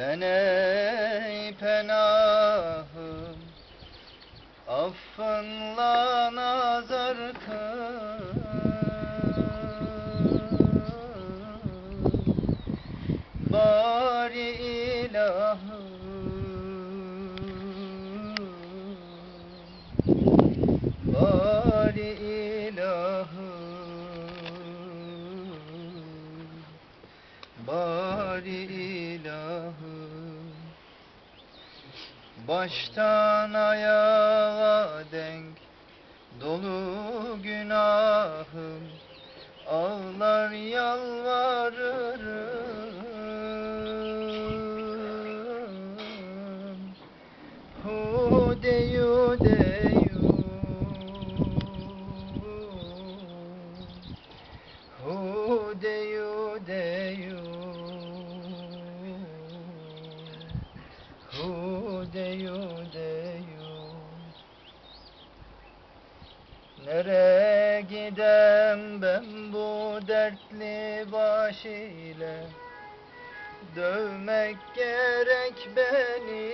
Ben ey penahım Affınla nazar kıl Bari ilahım Baştan ayağa denk Dolu günahım. Ağlar yalvarırım Hu deyu deyu Hu deyu deyu Hu deyu deyu Nereye gidem ben bu dertli baş ile Dövmek gerek beni.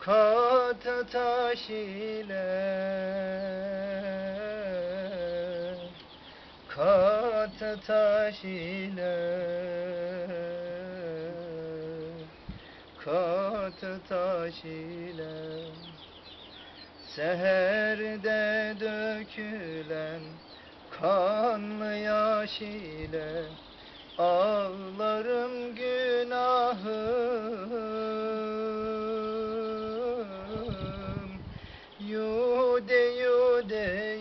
Katı taş ile Katı taş ile Katı taş ile Seherde dökülen kanlı yaş ile Ağlarım günahım Yu de yu de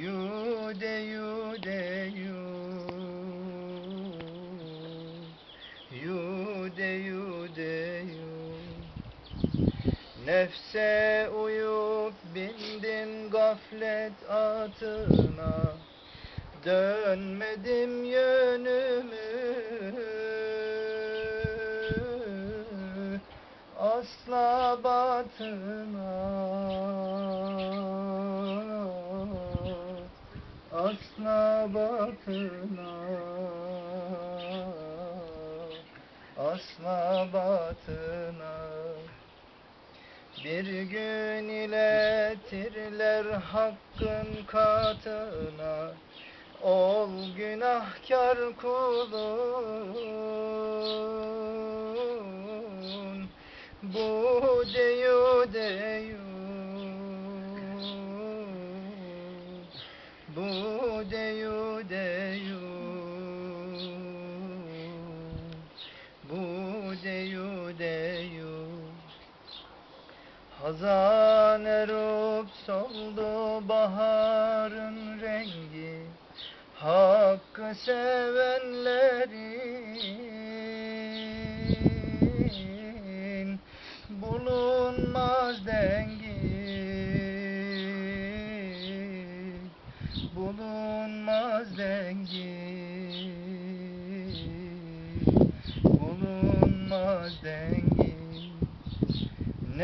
yu Nefse uyup bindim gaflet atına. Dönmedim yönümü. Asla batına Asla batına Asla batına bir gün iletirler hakkın katına Ol günahkar kulun. Bu deyu deyu. Bu Hazan erup soldu baharın rengi Hakkı sevenlerin bulunmaz dengi. Bulunmaz dengi. Bulunmaz dengi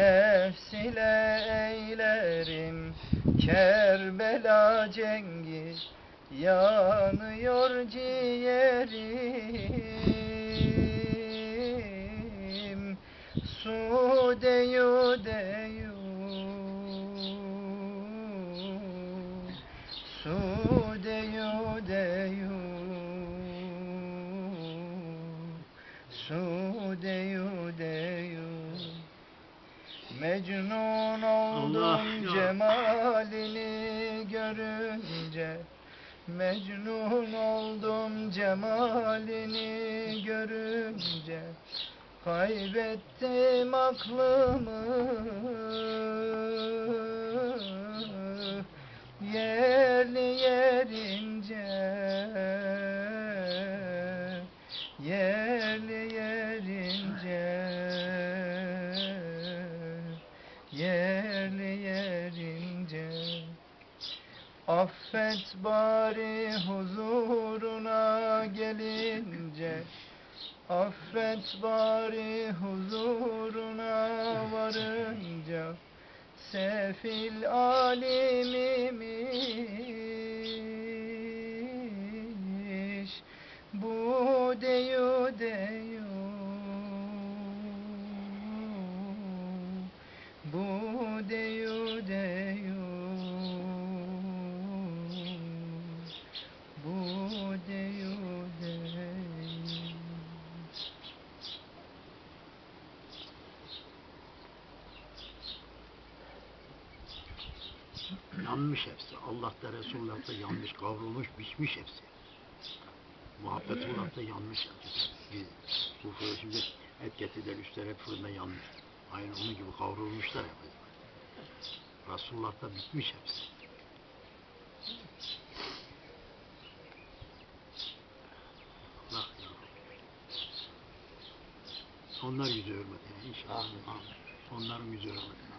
Nefs ile eylerim. Kerbela cengi Yanıyor ciğerim. Su deyu deyu Su deyu deyu Su deyu deyu Mecnun oldum Allah cemalini görünce. Mecnun oldum cemalini görünce. Kaybettim aklımı. Yerli yerince Yerli yerince Affet bari huzuruna gelince Affet bari huzuruna varınca Sefil alimimi Yanmış hepsi. Allah'ta Resulullah'ta yanmış, kavrulmuş, pişmiş hepsi. Muhabbetullah'ta yanmış hepsi. Bu fırın şimdi et getirdiler üstler hep fırında yanmış. Aynı onun gibi kavrulmuşlar hep. Resulullah'ta bitmiş hepsi. Allah ya. Onlar yüzü hürmetine inşallah. Amin. Onların yüzü hürmetine.